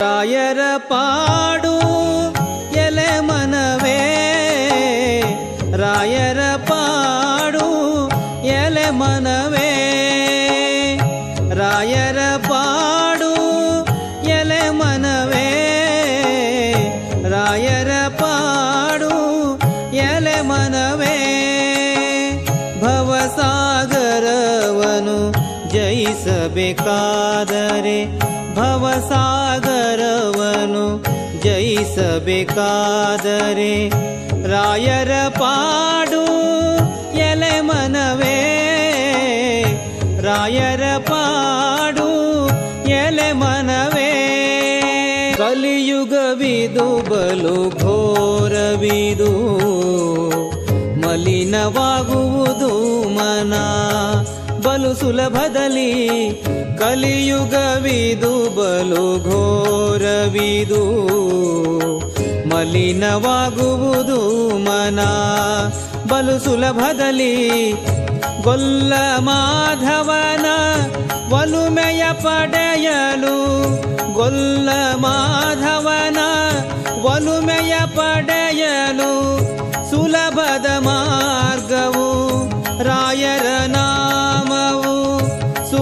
ರಾಯರ ಪಾಡು ಎಲೆ ಮನವೇ ರಾಯರ ಪಾಡು ಎಲೆ ಮನವೇ ರಾಯರ ಜಯಿಸಬೇಕಾದರೆ ಭವಸಾಗರವನು ಜಯಿಸಬೇಕಾದರೆ ರಾಯರ ಪಾಡು ಎಲೆ ಮನವೇ, ರಾಯರ ಪಾಡು ಎಲೆ ಮನವೇ. ಕಲಿಯುಗವಿದು ಬಲು ಘೋರವಿದು, ಮಲಿನವಾಗುವುದು ಮನ ಬಲು ಸುಲಭದಲ್ಲಿ ಕಲಿಯುಗವಿದು ಬಲು ಘೋರವಿದು ಮಲಿನವಾಗುವುದು ಮನ ಬಲು ಸುಲಭದಲ್ಲಿ ಗೊಲ್ಲ ಮಾಧವನ ಒಲುಮೆಯ ಪಡೆಯಲು ಗೊಲ್ಲ ಮಾಧವನ ಒಲುಮೆಯ ಪಡೆಯಲು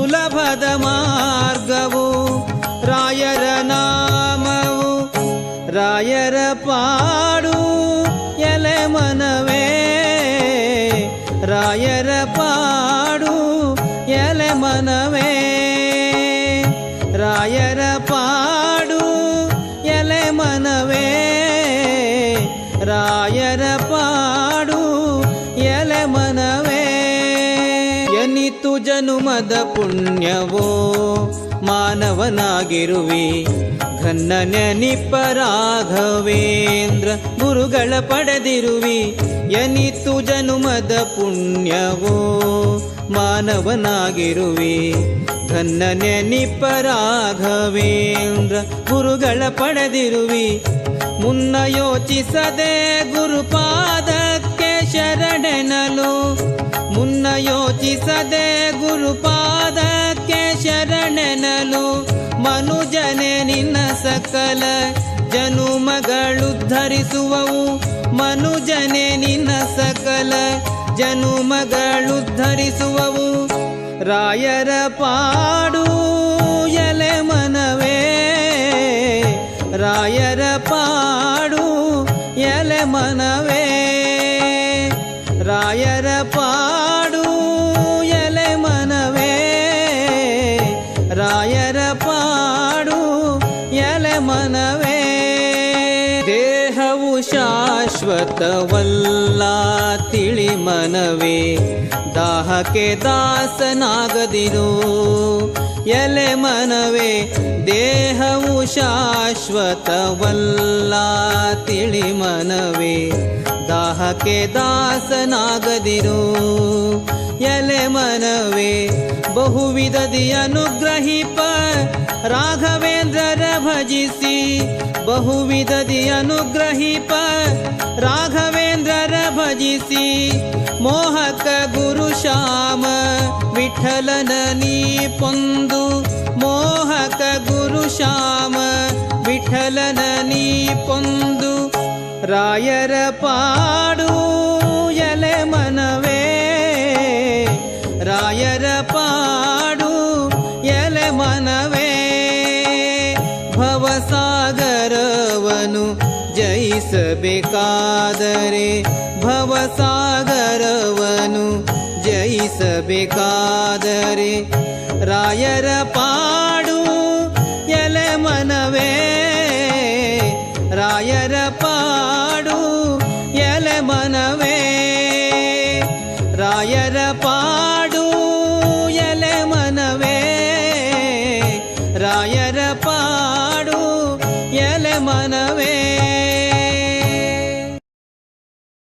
ಸುಲಭದ ಮಾರ್ಗವು ರಾಯರ ನಾಮವು ರಾಯರ ಪಾಡು ಎಲೆ ಮನವೇ ರಾಯರ ಎನಿತು ಜನುಮದ ಪುಣ್ಯವೋ ಮಾನವನಾಗಿರುವಿ. ಘನ್ನ ನೆನಿಪ ರಾಘವೇಂದ್ರ ಗುರುಗಳ ಪಡೆದಿರುವಿ. ಎನಿತು ಜನುಮದ ಪುಣ್ಯವೋ ಮಾನವನಾಗಿರುವಿ. ಘನ್ನ ನೆನಿಪ ರಾಘವೇಂದ್ರ ಗುರುಗಳ ಪಡೆದಿರುವಿ. ಮುನ್ನ ಯೋಚಿಸದೆ ಗುರುಪಾದಕ್ಕೆ ಶರಣೆನಲು. ಮುನ್ನ ಯೋಚಿಸದೆ ಗುರುಪಾದಕ್ಕೆ ಶರಣೆನಲು. ಮನುಜನೆ ನಿನ್ನ ಸಕಲ ಜನುಮಗಳು ಧರಿಸುವವು. ಮನುಜನೆ ನಿನ್ನ ಸಕಲ ಜನುಮಗಳು ಧರಿಸುವವು. ರಾಯರ ಪಾಡು ಎಲೆ ಮನವೇ ರಾಯರ ಪಾಡು ಎಲೆ ಮನವೇ ಪಾಡು ಎಲೆ ಮನವೇ. ರಾಯರ ಪಾಡು ಎಲೆ ಮನವೇ. ದೇಹವು ಶಾಶ್ವತವಲ್ಲ ತಿಳಿ ಮನವೇ. ದಾಹಕ್ಕೆ ದಾಸನಾಗದಿರು ಎಲೆ ಮನವೇ. ದೇಹವು ಶಾಶ್ವತವಲ್ಲ ತಿಳಿ ಮನವೇ. ದಾಹಕ್ಕೆ ದಾಸನಾಗದಿರು ಎಲೆ ಮನವೇ ಬಹುವಿಧದಿ ಅನುಗ್ರಹಿಪ ರಾಘವೇಂದ್ರರ ಭಜಿಸಿ ಬಹುವಿಧದಿ ಅನುಗ್ರಹಿಪ ರಾಘವೇಂದ್ರರ ಭಜಿಸಿ ಮೋಹಕ ಗುರು ಶ್ಯಾಮ ವಿಠಲನ ನೀ ಪೊಂದು ಮೋಹಕ ಗುರು ಶ್ಯಾಮ ವಿಠಲನ ನೀ ಪೊಂದು ರಾಯರ ಪಾಡು ಎಲೆ ಮನವೇ ರಾಯರ ಪಾಡು ಎಲೆ ಮನವೇ ಭವಸಾಗರವನು ಜಯಿಸಬೇಕಾದರೆ ಭವಸಾಗರವನು ಜಯಿಸಬೇಕಾದರೆ ರಾಯರ ಪಾಡು ಎಲೆ ಮನವೇ ರಾಯರ ಪಾಡು ಪಾಡು ಎಲೆ ಮನವೇ ರಾಯ